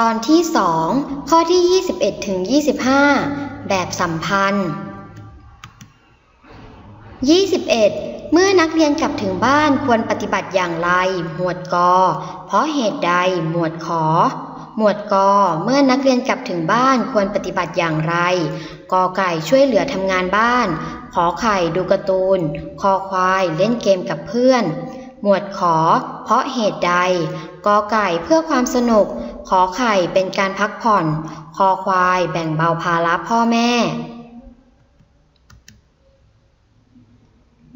ตอนที่ 2 ข้อที่ 21ถึง25 แบบสัมพันธ์ 21 เมื่อนักเรียนกลับถึงบ้านควรปฏิบัติอย่างไร หมวดกอเพราะเหตุใด หมวดขอ หมวดกเมื่อนักเรียนกลับถึงบ้านควรปฏิบัติอย่างไร กอไก่ช่วยเหลือทำงานบ้าน ขอไข่ดูการ์ตูน คอควายเล่นเกมกับเพื่อน หมวดขอ เพราะเหตุใด กอไก่เพื่อความสนุก ขอไข่เป็นการพักผ่อน คอควายแบ่งเบาภาระพ่อแม่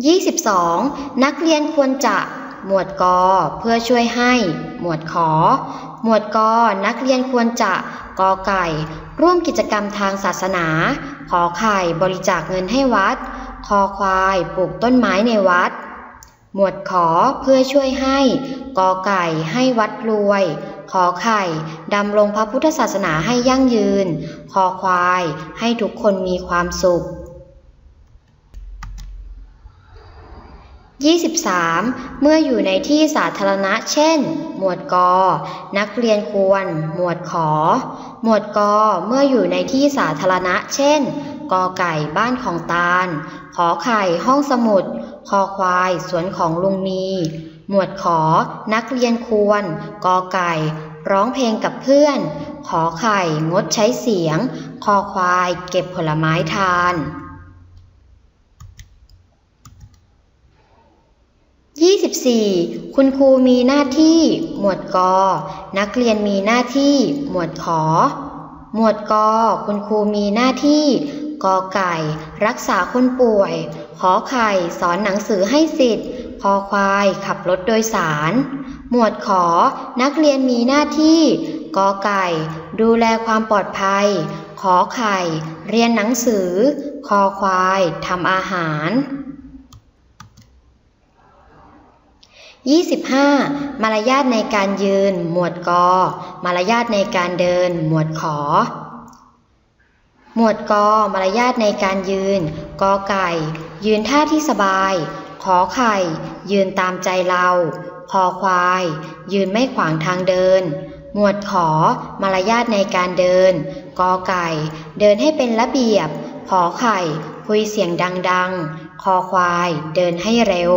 22. นักเรียนควรจะ หมวดกอเพื่อช่วยให้ หมวดขอ หมวดกอนักเรียนควรจะ กอไก่ ร่วมกิจกรรมทางศาสนา ขอไข่บริจาคเงินให้วัด คอควายปลูกต้นไม้ในวัด หมวดขอเพื่อช่วยให้กอไก่ให้วัดรวย ขอไข่ดำรงพระพุทธศาสนาให้ยั่งยืน คอควายให้ทุกคนมีความสุข 23. เมื่ออยู่ในที่สาธารณะเช่น หมวดกอนักเรียนควร หมวดขอ หมวดกอเมื่ออยู่ในที่สาธารณะเช่นกอไก่บ้านของตาล ขอไข่ห้องสมุด คอควาย สวนของลุงมี หมวดขอ นักเรียนควร กอไก่ ร้องเพลงกับเพื่อน ขอไข่ งดใช้เสียง คอควาย เก็บผลไม้ทาน 24. คุณครูมีหน้าที่ หมวดกอ นักเรียนมีหน้าที่ หมวดขอ หมวดกอ คุณครูมีหน้าที่ กอไก่ รักษาคนป่วย ขอไข่สอนหนังสือให้สิทธิ์คอควายขับรถโดยสาร หมวดขอ นักเรียนมีหน้าที่ กอไก่ ดูแลความปลอดภัย ขอไข่ เรียนหนังสือ คอควายทำอาหาร 25. มารยาทในการยืน หมวดกอ มารยาทในการเดิน หมวดขอ หมวดกอมารยาทในการยืน กอไก่ ยืนท่าที่สบาย ขอไข่ ยืนตามใจเราคอควาย ยืนไม่ขวางทางเดิน หมวดขอ มารยาทในการเดิน กอไก่ เดินให้เป็นระเบียบ ขอไข่ คุยเสียงดังๆ คอควาย เดินให้เร็ว